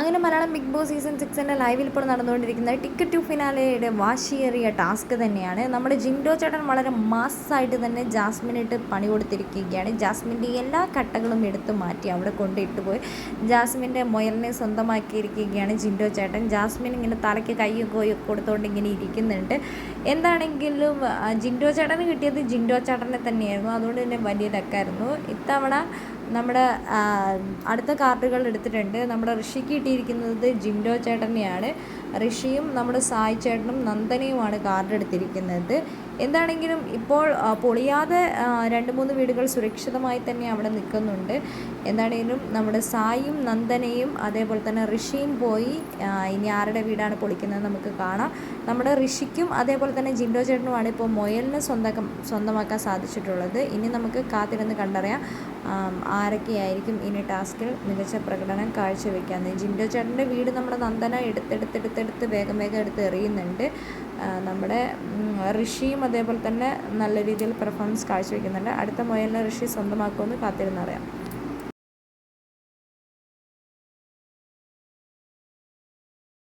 അങ്ങനെ Malayalam big boss season സിക്സിന്റെ ലൈവിൽ ഇപ്പോൾ നടന്നുകൊണ്ടിരിക്കുന്ന ടിക്കറ്റ് ടു ഫിനാലയുടെ വാശിയേറിയ ടാസ്ക് തന്നെയാണ്. നമ്മുടെ ജിൻഡോ ചേട്ടൻ വളരെ മാസ്സായിട്ട് തന്നെ ജാസ്മിനിട്ട് പണി കൊടുത്തിരിക്കുകയാണ്. ജാസ്മിന്റെ എല്ലാ കട്ടകളും എടുത്ത് മാറ്റി അവിടെ കൊണ്ടിട്ട് പോയി. ജാസ്മിന്റെ മൊയലിനെ സ്വന്തമാക്കിയിരിക്കുകയാണ് ജിൻഡോ ചേട്ടൻ. ജാസ്മിൻ ഇങ്ങനെ തലയ്ക്ക് കൈ കോയും കൊടുത്തുകൊണ്ട് ഇങ്ങനെ ഇരിക്കുന്നുണ്ട്. എന്താണെങ്കിലും ജിൻഡോ ചേട്ടന് കിട്ടിയത് ജിൻഡോ ചേട്ടനെ തന്നെയായിരുന്നു. അതുകൊണ്ട് തന്നെ വലിയ തക്കായിരുന്നു ഇത്തവണ നമ്മുടെ അടുത്ത കാർഡുകൾ എടുത്തിട്ടുണ്ട്. നമ്മുടെ ഋഷിക്ക് കിട്ടിയിരിക്കുന്നത് ജിൻഡോ ചേട്ടനെയാണ്. ഋഷിയും നമ്മുടെ സായി ചേട്ടനും നന്ദനയുമാണ് കാർഡ് എടുത്തിരിക്കുന്നത്. എന്താണെങ്കിലും ഇപ്പോൾ പൊളിയാതെ രണ്ട് മൂന്ന് വീടുകൾ സുരക്ഷിതമായി തന്നെ അവിടെ നിൽക്കുന്നുണ്ട്. എന്താണെങ്കിലും നമ്മുടെ സായിയും നന്ദനയും അതേപോലെ തന്നെ ഋഷിയും പോയി ഇനി ആരുടെ വീടാണ് പൊളിക്കുന്നത് നമുക്ക് കാണാം. നമ്മുടെ ഋഷിക്കും അതേപോലെ തന്നെ ജിൻഡോ ചേട്ടനുമാണ് ഇപ്പോൾ മൊയലിനെ സ്വന്തം സ്വന്തമാക്കാൻ സാധിച്ചിട്ടുള്ളത്. ഇനി നമുക്ക് കാത്തിരുന്ന് കണ്ടറിയാം. ആരൊക്കെയായിരിക്കും ഇനി ടാസ്കിൽ മികച്ച പ്രകടനം കാഴ്ചവെക്കാമെന്ന് ജിൻഡോ ചേട്ടന്റെ വീട് നമ്മുടെ നന്ദന എടുത്തെടുത്തെടുത്തെടുത്ത് വേഗം വേഗം എടുത്ത് എറിയുന്നുണ്ട്. നമ്മുടെ ഋഷിയും അതേപോലെ തന്നെ നല്ല രീതിയിൽ പെർഫോമൻസ് കാഴ്ചവെക്കുന്നുണ്ട്. അടുത്ത മൊയലിനെ ഋഷി സ്വന്തമാക്കുമെന്ന് കാത്തിരുന്നറിയാം